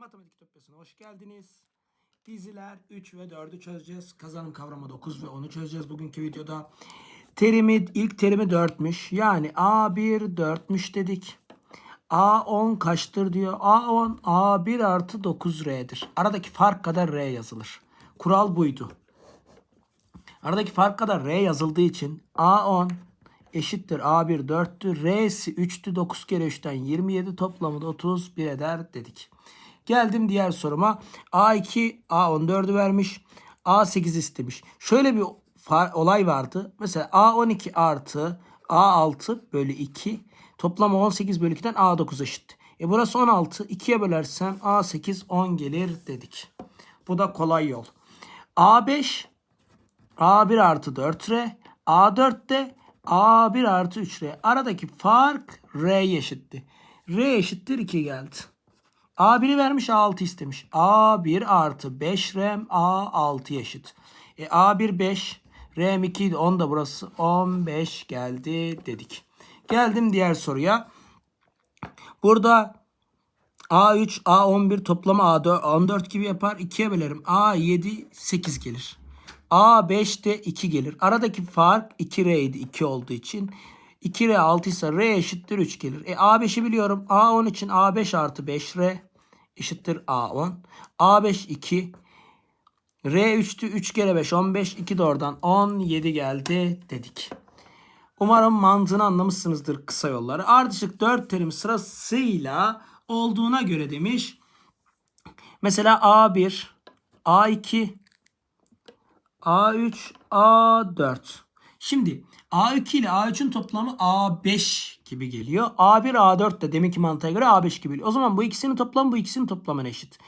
Matematik Ütopyası'na hoş geldiniz. Diziler 3 ve 4'ü çözeceğiz. Kazanım kavramı 9 ve 10'u çözeceğiz bugünkü videoda. Terimi, ilk terimi 4'müş. Yani A1 4'müş dedik. A10 kaçtır diyor. A10 A1 artı 9R'dir. Aradaki fark kadar R yazılır. Kural buydu. Aradaki fark kadar R yazıldığı için A10 eşittir A1 4'tü. R'si 3'tü. 9 kere 3'ten 27 toplamı da 31 eder dedik. Geldim diğer soruma. A2 A14'ü vermiş. A8 istemiş. Şöyle bir olay vardı. Mesela A12 artı A6 bölü 2 toplamı 18 bölü 2'den A9 eşit. E burası 16. 2'ye bölersem A8 10 gelir dedik. Bu da kolay yol. A5 A1 artı 4R. A4 de A1 artı 3R. Aradaki fark R eşitti. R eşittir 2 geldi. A1'i vermiş A6 istemiş. A1 artı 5 rem A6 eşit. E, A1 5 rem 2 idi. 10 da burası 15 geldi dedik. Geldim diğer soruya. Burada A3, A11 toplamı A4, 14 gibi yapar. 2'ye bölerim. A7, 8 gelir. A5 de 2 gelir. Aradaki fark 2R idi 2 olduğu için. 2R 6 ise R eşittir 3 gelir. E A5'i biliyorum. A10 için A5 artı 5R eşittir A10. A5 2. R 3'tü. 3 kere 5 15. 2 de oradan 17 geldi dedik. Umarım mantığını anlamışsınızdır kısa yolları. Ardışık 4 terim sırasıyla olduğuna göre demiş. Mesela A1, A2, A3, A4. Şimdi A2 ile A3'ün toplamı A5 gibi geliyor. A1, A4 de deminki mantığa göre A5 gibi geliyor. O zaman bu ikisinin toplamı bu ikisinin toplamına eşit.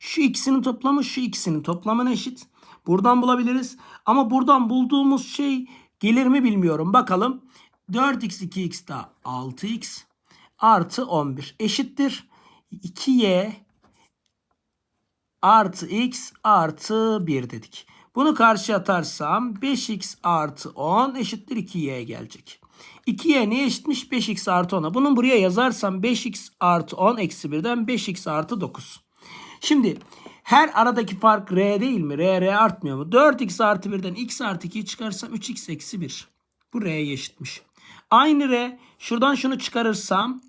Şu ikisinin toplamı şu ikisinin toplamına eşit. Buradan bulabiliriz. Ama buradan bulduğumuz şey gelir mi bilmiyorum. Bakalım. 4x 2x daha 6x artı 11 eşittir. 2y artı x artı 1 dedik. Bunu karşı atarsam 5x artı 10 eşittir 2y gelecek. 2y neye eşitmiş? 5x artı 10'a. Bunun buraya yazarsam 5x artı 10 eksi 1'den 5x artı 9. Şimdi her aradaki fark r değil mi? r r artmıyor mu? 4x artı 1'den x artı 2'yi çıkarsam 3x eksi 1. Bu r'ye eşitmiş. Aynı r şuradan şunu çıkarırsam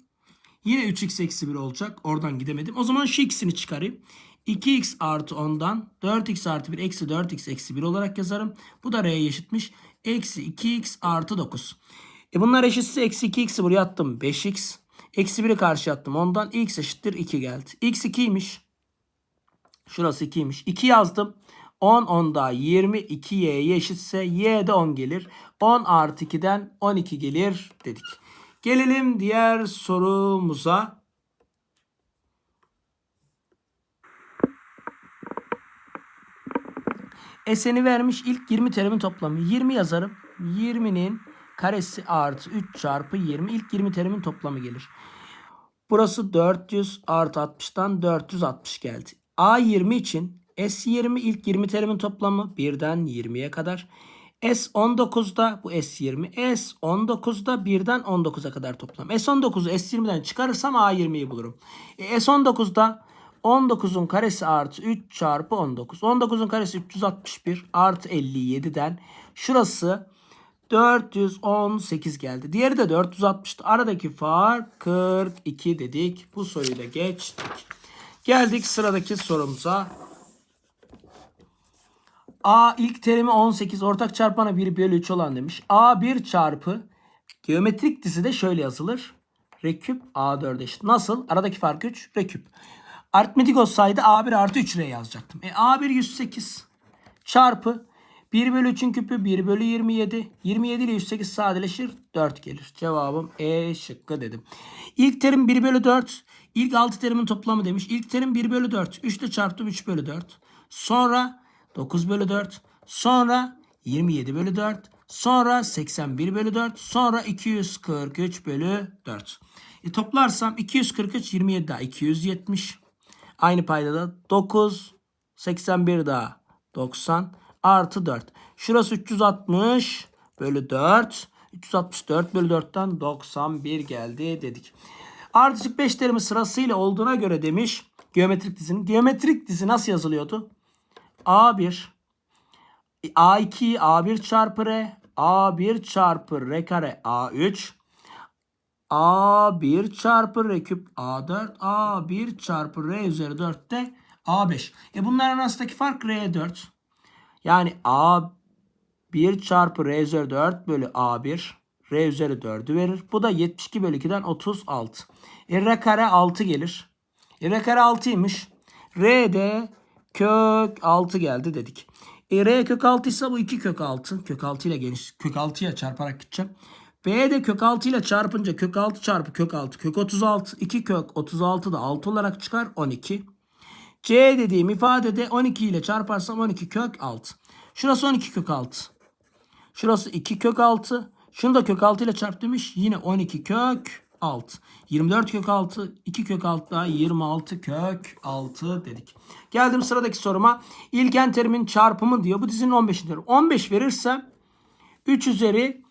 Yine 3x eksi 1 olacak. Oradan gidemedim. O zaman şu ikisini çıkarayım. 2x artı 10'dan 4x artı 1 eksi 4x eksi 1 olarak yazarım. Bu da r'ye eşitmiş. Eksi 2x artı 9. E bunlar eşitse eksi 2x'i buraya attım. 5x. Eksi 1'i karşı attım. Ondan x eşittir 2 geldi. x 2'ymiş. Şurası 2'ymiş. 2 yazdım. 10 10 daha 20 2y'ye eşitse y de 10 gelir. 10 artı 2'den 12 gelir dedik. Gelelim diğer sorumuza. S'ni vermiş ilk 20 terimin toplamı. 20 yazarım. 20'nin karesi artı 3 çarpı 20 ilk 20 terimin toplamı gelir. Burası 400 artı 60'tan 460 geldi. A20 için S20 ilk 20 terimin toplamı 1'den 20'ye kadar. S19'da bu S20. S19'da 1'den 19'a kadar toplam. S19'u S20'den çıkarırsam A20'yi bulurum. E, S19'da 19'un karesi artı 3 çarpı 19. 19'un karesi 361 artı 57'den şurası 418 geldi. Diğeri de 460'tı. Aradaki fark 42 dedik. Bu soruyu da geçtik. Geldik sıradaki sorumuza. A ilk terimi 18 ortak çarpanı 1 bölü 3 olan demiş. A1 çarpı geometrik dizi de şöyle yazılır. Reküp A4 eşit. Nasıl? Aradaki fark 3. Reküp. Aritmetik olsaydı A1 artı 3R yazacaktım. E A1 108 çarpı 1 bölü 3'ün küpü 1 bölü 27. 27 ile 108 sadeleşir 4 gelir. Cevabım E şıkkı dedim. İlk terim 1 bölü 4. İlk 6 terimin toplamı demiş. İlk terim 1 bölü 4. 3 ile çarptım 3 bölü 4. Sonra 9 bölü 4. Sonra 27 bölü 4. Sonra 81 bölü 4. Sonra 243 bölü 4. E toplarsam 243 27 daha 270. Aynı paydada 9 81 daha 90 artı 4. Şurası 360 bölü 4. 364 bölü 4'ten 91 geldi dedik. Ardışık 5 terimi sırasıyla olduğuna göre demiş. Geometrik dizinin. Geometrik dizi nasıl yazılıyordu? A1 A2 A1 çarpı R A1 çarpı R kare A3 A1 çarpı R küp A4 A1 çarpı R üzeri 4 de A5. E bunların arasındaki fark R4. Yani A1 çarpı R üzeri 4 bölü A1 R üzeri 4'ü verir. Bu da 72 bölü 2'den 36. E R kare 6 gelir. E R kare 6'ymış. R de kök 6 geldi dedik. E R kök 6 ise bu 2 kök 6. Kök 6 ile geniş. Kök 6'ya çarparak gideceğim. B de kök 6 ile çarpınca kök 6 çarpı kök 6. Kök 36. 2 kök 36 da 6 olarak çıkar. 12. C dediğim ifadede 12 ile çarparsam 12 kök 6. Şurası 12 kök 6. Şurası 2 kök 6. Şunu da kök 6 ile çarp demiş. Yine 12 kök 6. 24 kök 6. 2 kök 6 daha 26 kök 6 dedik. Geldim sıradaki soruma. İlken terimin çarpımı diyor. Bu dizinin 15. terim. 15 verirsem 3 üzeri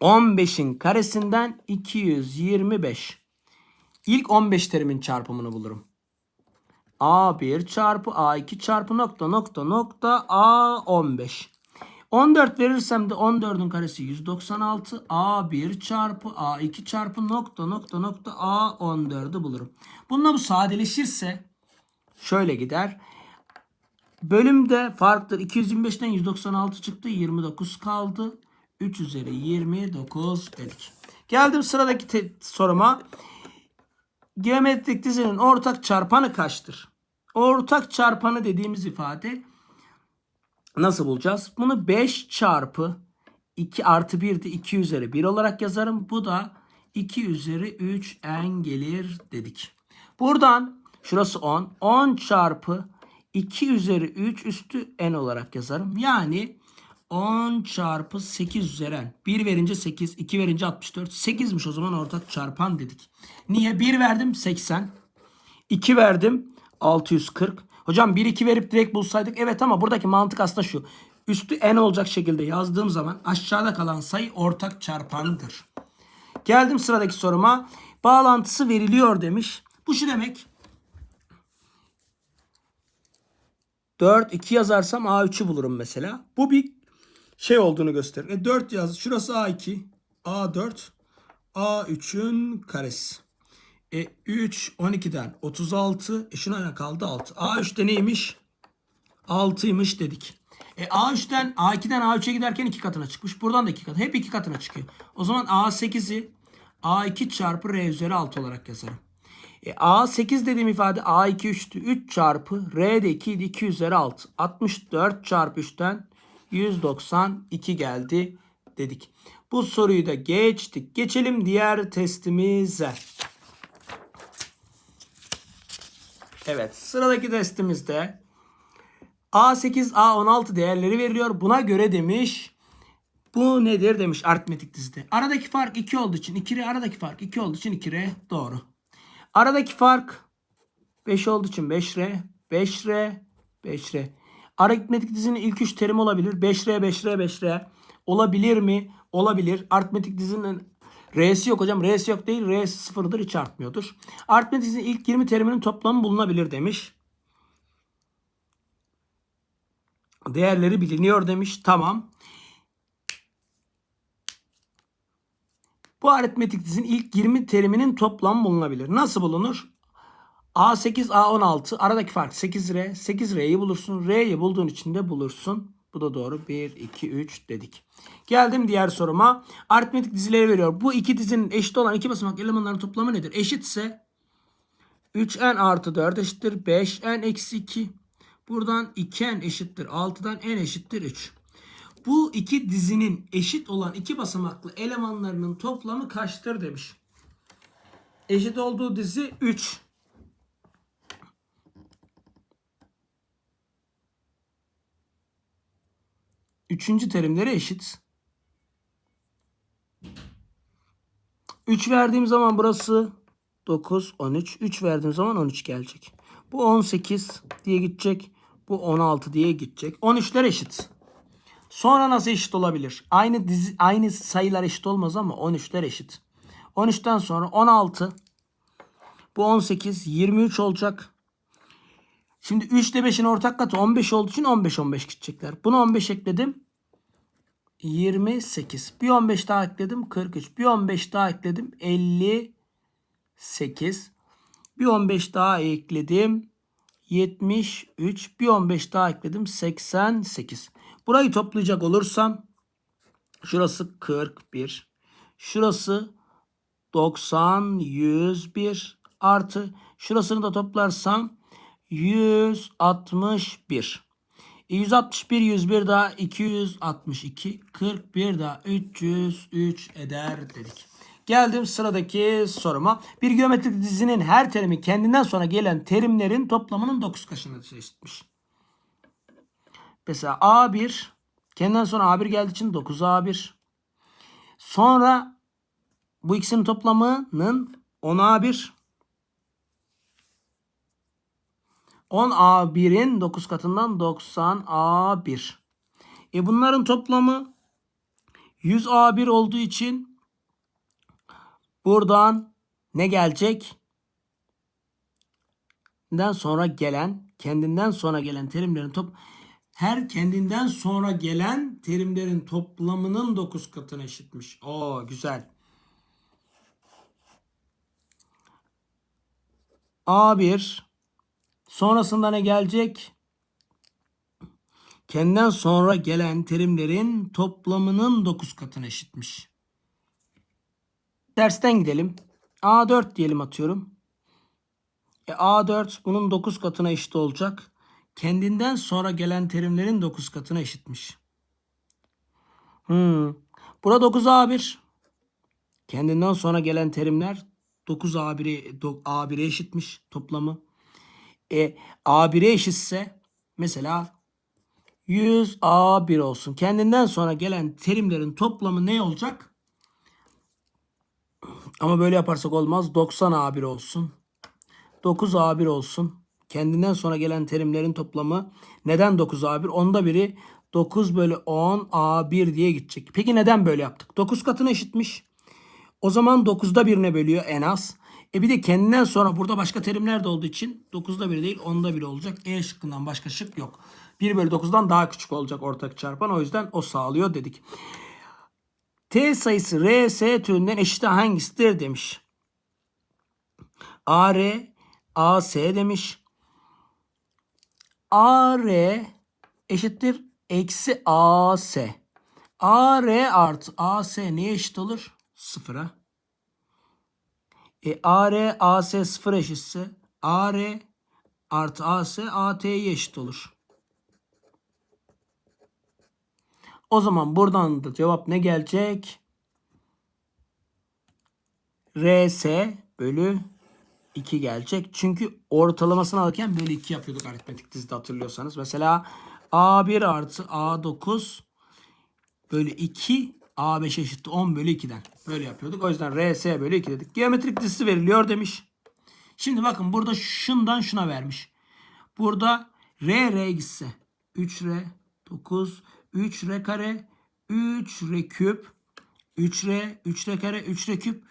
15'in karesinden 225. İlk 15 terimin çarpımını bulurum. A1 çarpı A2 çarpı nokta nokta nokta A15. 14 verirsem de 14'ün karesi 196. A1 çarpı A2 çarpı nokta nokta nokta A14'ü bulurum. Bununla bu sadeleşirse şöyle gider. Bölümde farktır. 225'ten 196 çıktı. 29 kaldı. 3 üzeri 29 dedik. Geldim sıradaki soruma. Geometrik dizinin ortak çarpanı kaçtır? Ortak çarpanı dediğimiz ifade nasıl bulacağız? Bunu 5 çarpı 2 artı 1 de 2 üzeri 1 olarak yazarım. Bu da 2 üzeri 3 n gelir dedik. Buradan şurası 10. 10 çarpı 2 üzeri 3 üstü n olarak yazarım. Yani 10 çarpı 8 üzeri n. 1 verince 8, 2 verince 64. 8'miş o zaman ortak çarpan dedik. Niye? 1 verdim 80. 2 verdim 640. Hocam 1 2 verip direkt bulsaydık evet ama buradaki mantık aslında şu. Üstü n olacak şekilde yazdığım zaman aşağıda kalan sayı ortak çarpanıdır. Geldim sıradaki soruma. Bağlantısı veriliyor demiş. Bu şu demek. 4 2 yazarsam A3'ü bulurum mesela. Bu bir şey olduğunu gösterir. E 4 yaz. Şurası A2, A4, A3'ün karesi. E 3 12'den 36. E şuna ne kaldı 6. A3'te neymiş? 6'ymış dedik. E A3'ten A2'den A3'e giderken iki katına çıkmış. Buradan da iki katı. Hep iki katına çıkıyor. O zaman A8'i A2 çarpı R üzeri 6 olarak yazarım. E, A8 dediğim ifade A2 3'tü. 3 çarpı R de 2 idi. 2 üzeri 6. 64 çarpı 3'ten 192 geldi dedik. Bu soruyu da geçtik. Geçelim diğer testimize. Evet sıradaki testimizde A8, A16 değerleri veriliyor. Buna göre demiş bu nedir demiş aritmetik dizide. Aradaki fark 2 olduğu için 2R, aradaki fark 2 olduğu için 2R doğru. Aradaki fark 5 olduğu için 5R, 5R, 5R. Aritmetik dizinin ilk 3 terimi olabilir. 5R, 5R, 5R. Olabilir mi? Olabilir. Aritmetik dizinin R'si yok hocam. R'si yok değil. R'si sıfırdır. Hiç artmıyordur. Aritmetik dizinin ilk 20 teriminin toplamı bulunabilir demiş. Değerleri biliniyor demiş. Tamam. Bu aritmetik dizinin ilk 20 teriminin toplamı bulunabilir. Nasıl bulunur? A8, A16 aradaki fark 8R. 8R'yi bulursun. R'yi bulduğun için de bulursun. Bu da doğru. 1, 2, 3 dedik. Geldim diğer soruma. Aritmetik dizileri veriyor. Bu iki dizinin eşit olan iki basamak elemanların toplamı nedir? Eşitse 3n artı 4 eşittir 5n eksi 2. Buradan 2n eşittir 6'dan n eşittir 3. Bu iki dizinin eşit olan iki basamaklı elemanlarının toplamı kaçtır demiş. Eşit olduğu dizi 3. Üçüncü terimleri eşit. 3 verdiğim zaman burası 9, 13. 3 verdiğim zaman 13 gelecek. Bu 18 diye gidecek. Bu 16 diye gidecek. 13'ler eşit. Sonra nasıl eşit olabilir? Aynı dizi, aynı sayılar eşit olmaz ama 13'ler eşit. 13'ten sonra 16. Bu 18, 23 olacak. Şimdi 3 ile 5'in ortak katı 15 olduğu için 15 15 gidecekler. Bunu 15 ekledim. 28. Bir 15 daha ekledim 43. Bir 15 daha ekledim 58. Bir 15 daha ekledim 73. Bir 15 daha ekledim 88. Burayı toplayacak olursam şurası 41. Şurası 90 101 artı şurasını da toplarsam 161. E, 161 101 daha 262 41 daha 303 eder dedik. Geldim sıradaki soruma. Bir geometrik dizinin her terimi kendinden sonra gelen terimlerin toplamının 9 kaçını eşitmiş. Mesela A1 kendinden sonra A1 geldiği için 9A1. Sonra bu ikisinin toplamının 10A1. 10A1'in 9 katından 90A1. E bunların toplamı 100A1 olduğu için buradan ne gelecek? Kendinden sonra gelen, kendinden sonra gelen terimlerin top her kendinden sonra gelen terimlerin toplamının 9 katına eşitmiş. Oo güzel. A1 sonrasında ne gelecek? Kendinden sonra gelen terimlerin toplamının 9 katına eşitmiş. Dersten gidelim. A4 diyelim atıyorum. E A4 bunun 9 katına eşit olacak. Kendinden sonra gelen terimlerin 9 katına eşitmiş. Hmm. Burada 9A1. Kendinden sonra gelen terimler 9A1'e A1'e eşitmiş toplamı. E A1'e eşitse mesela 100 A1 olsun. Kendinden sonra gelen terimlerin toplamı ne olacak? Ama böyle yaparsak olmaz. 90 A1 olsun. 9 A1 olsun. Kendinden sonra gelen terimlerin toplamı neden 9 A1? Onda biri 9 bölü 10 A1 diye gidecek. Peki neden böyle yaptık? 9 katına eşitmiş. O zaman 9'da birine bölüyor en az. E bir de kendinden sonra burada başka terimler de olduğu için 9'da 1 değil 10'da 1 olacak. E şıkkından başka şık yok. 1 bölü 9'dan daha küçük olacak ortak çarpan. O yüzden o sağlıyor dedik. T sayısı R, S türünden eşit hangisidir demiş. AR, AS demiş. AR eşittir eksi AS. AR artı AS neye eşit olur? Sıfıra. E, AR, AS sıfır eşitse AR artı AS AT'ye eşit olur. O zaman buradan da cevap ne gelecek? RS bölü 2 gelecek. Çünkü ortalamasını alırken bölü 2 yapıyorduk aritmetik dizide hatırlıyorsanız. Mesela A1 artı A9 bölü 2 A5 eşittir 10 bölü 2'den. Böyle yapıyorduk. O yüzden RS bölü 2 dedik. Geometrik dizisi veriliyor demiş. Şimdi bakın burada şundan şuna vermiş. Burada R R gitse 3R 9 3R kare 3R küp 3R 3R kare 3R küp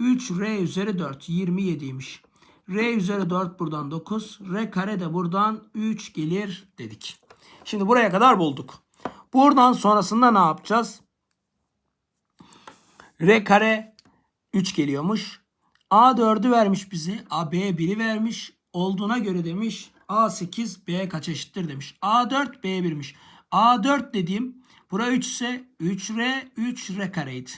3R üzeri 4 27'ymiş. R üzeri 4 buradan 9. R kare de buradan 3 gelir dedik. Şimdi buraya kadar bulduk. Buradan sonrasında ne yapacağız? R kare 3 geliyormuş. A4'ü vermiş bize. A B1'i vermiş. Olduğuna göre demiş A8 B kaç eşittir demiş. A4 B1'miş. A4 dediğim bura 3 ise 3R 3R kareydi.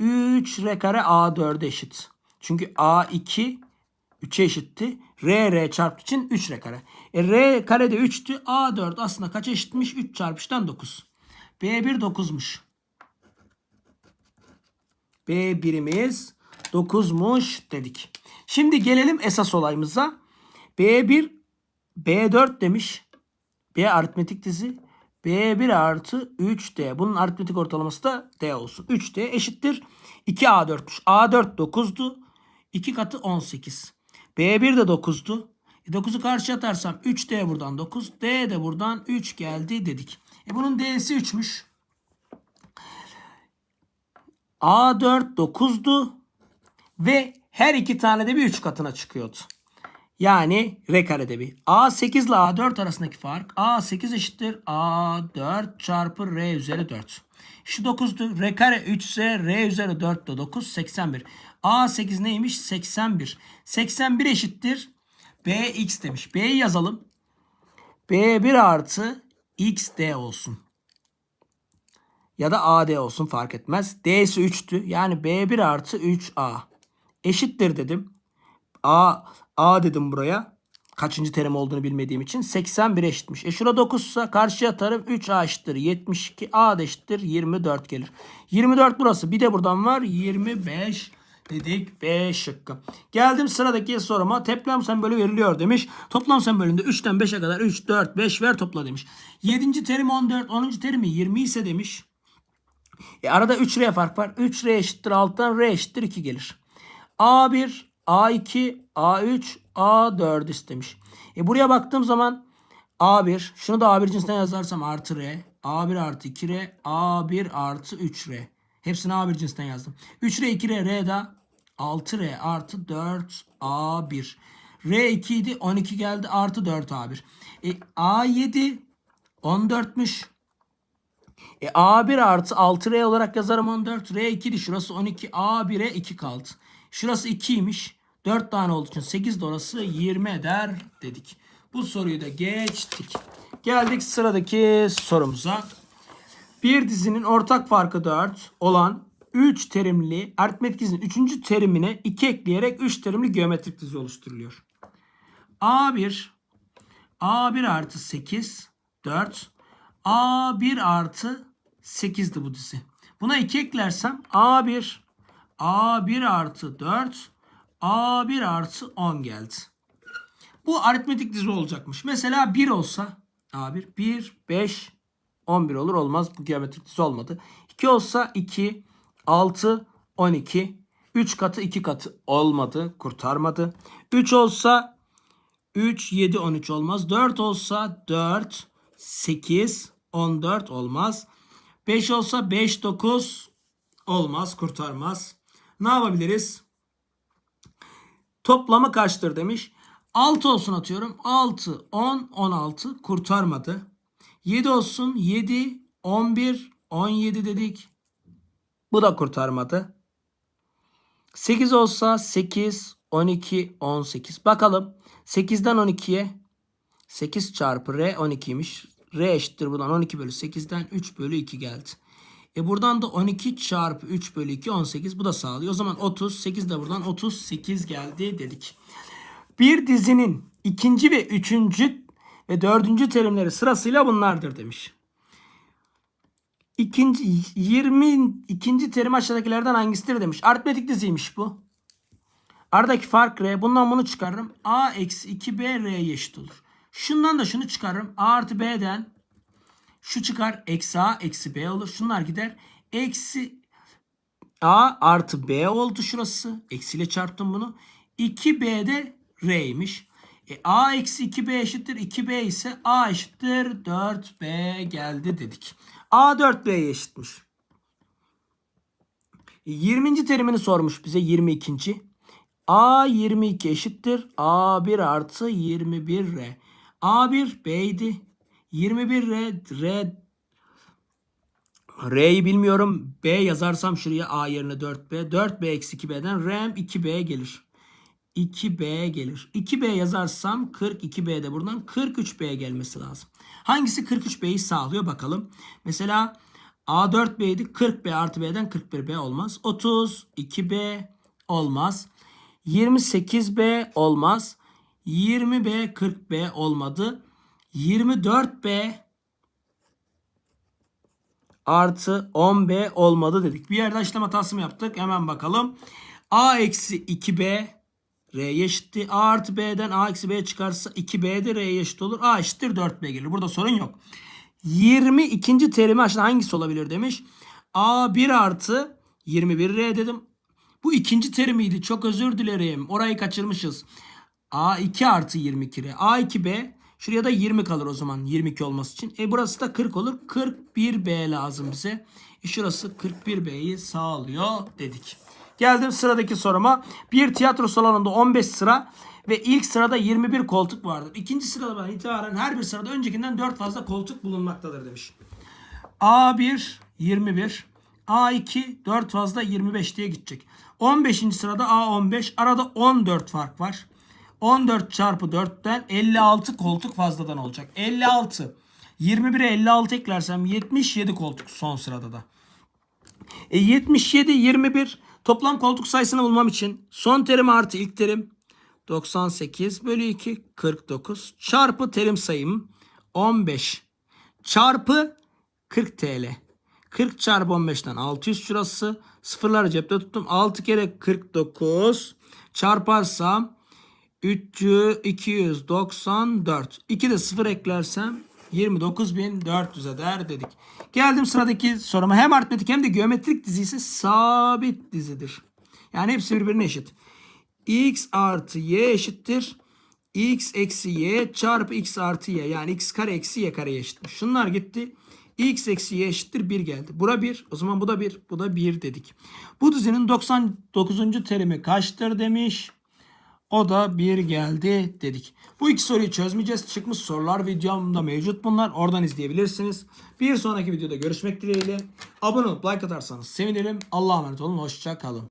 3R kare A4'e eşit. Çünkü A2 3'e eşitti. R R çarpı için 3R kare. E, R kare de 3'tü. A4 aslında kaç eşitmiş? 3 çarpı 3'ten 9. B1 9'muş. B birimiz 9'muş dedik. Şimdi gelelim esas olayımıza. B1 B4 demiş. B aritmetik dizi. B1 artı 3D. Bunun aritmetik ortalaması da D olsun. 3D eşittir. 2A4'müş. A4 9'du. 2 katı 18. B1 de 9'du. E 9'u karşıya atarsam 3D buradan 9. D de buradan 3 geldi dedik. E bunun D'si 3'müş. A4 9'du. Ve her iki tane de bir 3 katına çıkıyordu. Yani R karede bir. A8 ile A4 arasındaki fark A8 eşittir A4 çarpı R üzeri 4. Şu 9'du. R kare 3 ise R üzeri 4 de 9 81. A8 neymiş? 81. 81 eşittir BX demiş. B'yi yazalım. B1 artı XD olsun. Ya da AD olsun fark etmez. D'si 3'tü. Yani B1 artı 3A. Eşittir dedim. A, A dedim buraya. Kaçıncı terim olduğunu bilmediğim için. 81 eşitmiş. E şura 9 ise karşıya atarım. 3A eşittir 72. A da eşittir 24 gelir. 24 burası. Bir de buradan var. 25 dedik B şıkkı. Geldim sıradaki soruma. Toplam sembolü veriliyor demiş. Toplam sembolünde 3'ten 5'e kadar 3, 4, 5 ver topla demiş. 7. terim 14, 10. terimi 20 ise demiş. E arada 3 R fark var. 3 R eşittir 6'dan R eşittir 2 gelir. A1, A2, A3, A4 istemiş. E buraya baktığım zaman A1, şunu da A1 cinsinden yazarsam artı R, A1 artı 2R, A1 artı 3R. Hepsini A1 cinsinden yazdım. 3R, 2R, R da 6R artı 4 A1. R 2 idi 12 geldi artı 4 A1. E, A7 14'müş. E, A1 artı 6R olarak yazarım 14. R2'di şurası 12. A1'e 2 kaldı. Şurası 2'ymiş. 4 tane olduğu için 8 de orası 20 eder dedik. Bu soruyu da geçtik. Geldik sıradaki sorumuza. Bir dizinin ortak farkı 4 olan 3 terimli aritmetik dizinin 3. terimine 2 ekleyerek 3 terimli geometrik dizi oluşturuluyor. A1 A1 artı 8 4 A1 artı 8'di bu dizi. Buna 2 eklersem A1 A1 artı 4 A1 artı 10 geldi. Bu aritmetik dizi olacakmış. Mesela 1 olsa A1 1 5 11 olur olmaz. Bu geometrik dizi olmadı. 2 olsa 2 6 12 3 katı 2 katı olmadı. Kurtarmadı. 3 olsa 3 7 13 olmaz. 4 olsa 4 8 14 olmaz. 5 olsa 5 9 olmaz. Kurtarmaz. Ne yapabiliriz? Toplamı kaçtır demiş. 6 olsun atıyorum. 6, 10, 16 kurtarmadı. 7 olsun. 7, 11, 17 dedik. Bu da kurtarmadı. 8 olsa 8, 12, 18. Bakalım 8'den 12'ye 8 çarpı R 12'ymiş. R eşittir buradan 12 bölü 8'den 3 bölü 2 geldi. E buradan da 12 çarpı 3 bölü 2 18 bu da sağlıyor. O zaman 38 de buradan 38 geldi dedik. Bir dizinin ikinci ve üçüncü ve dördüncü terimleri sırasıyla bunlardır demiş. İkinci 20 ikinci terim aşağıdakilerden hangisidir demiş. Aritmetik diziymiş bu. Aradaki fark R. Bundan bunu çıkarırım. A eksi 2B R'ye eşit olur. Şundan da şunu çıkarırım. A artı B'den şu çıkar. Eksi A eksi B olur. Şunlar gider. Eksi A artı B oldu şurası. Eksiyle çarptım bunu. 2B de R'ymiş. E, A eksi 2B eşittir. 2B ise A eşittir. 4B geldi dedik. A 4B'ye eşitmiş. E, 20. terimini sormuş bize 22. A 22 eşittir. A1 artı 21R. A1 B'ydi. 21R R R'yi bilmiyorum. B yazarsam şuraya A yerine 4B. 4B eksi 2B'den R'm 2B gelir. 2B gelir. 2B yazarsam 42B de buradan 43B gelmesi lazım. Hangisi 43B'yi sağlıyor bakalım. Mesela A4B'ydi. 40B artı B'den 41B olmaz. 32B olmaz. 28B olmaz. 20B 40B olmadı. 24B artı 10B olmadı dedik. Bir yerde işlem hatası mı yaptık? Hemen bakalım. A eksi 2B R'ye eşitti. A artı B'den A eksi B çıkarsa 2B de R'ye eşit olur. A eşittir 4B gelir. Burada sorun yok. 22. terimi aşağıda hangisi olabilir demiş. A1 artı 21R dedim. Bu ikinci terimiydi. Çok özür dilerim. Orayı kaçırmışız. A2 artı 22R. A2B şuraya da 20 kalır o zaman 22 olması için. E burası da 40 olur. 41B lazım bize. E şurası 41B'yi sağlıyor dedik. Geldim sıradaki soruma. Bir tiyatro salonunda 15 sıra ve ilk sırada 21 koltuk vardır. İkinci sıradan itibaren her bir sırada öncekinden 4 fazla koltuk bulunmaktadır demiş. A1 21, A2 4 fazla 25 diye gidecek. 15. sırada A15 arada 14 fark var. 14 çarpı 4'ten 56 koltuk fazladan olacak. 56. 21'e 56 eklersem 77 koltuk son sırada da. E 77, 21 toplam koltuk sayısını bulmam için son terim artı ilk terim 98 bölü 2 49 çarpı terim sayım 15 çarpı 40 TL. 40 çarpı 15'ten 600 şurası. Sıfırları cepte tuttum. 6 kere 49 çarparsam 300, 294. 2 de 0 eklersem 29.400 eder dedik. Geldim sıradaki soruma. Hem aritmetik hem de geometrik dizi ise sabit dizidir. Yani hepsi birbirine eşit. x artı y eşittir. x eksi y çarpı x artı y. Yani x kare eksi y kareye eşitmiş. Şunlar gitti. x eksi y eşittir 1 geldi. Bura 1. O zaman bu da 1. Bu da 1 dedik. Bu dizinin 99. terimi kaçtır demiş. O da bir geldi dedik. Bu iki soruyu çözmeyeceğiz. Çıkmış sorular videomda mevcut bunlar. Oradan izleyebilirsiniz. Bir sonraki videoda görüşmek dileğiyle. Abone olup like atarsanız sevinirim. Allah'a emanet olun. Hoşça kalın.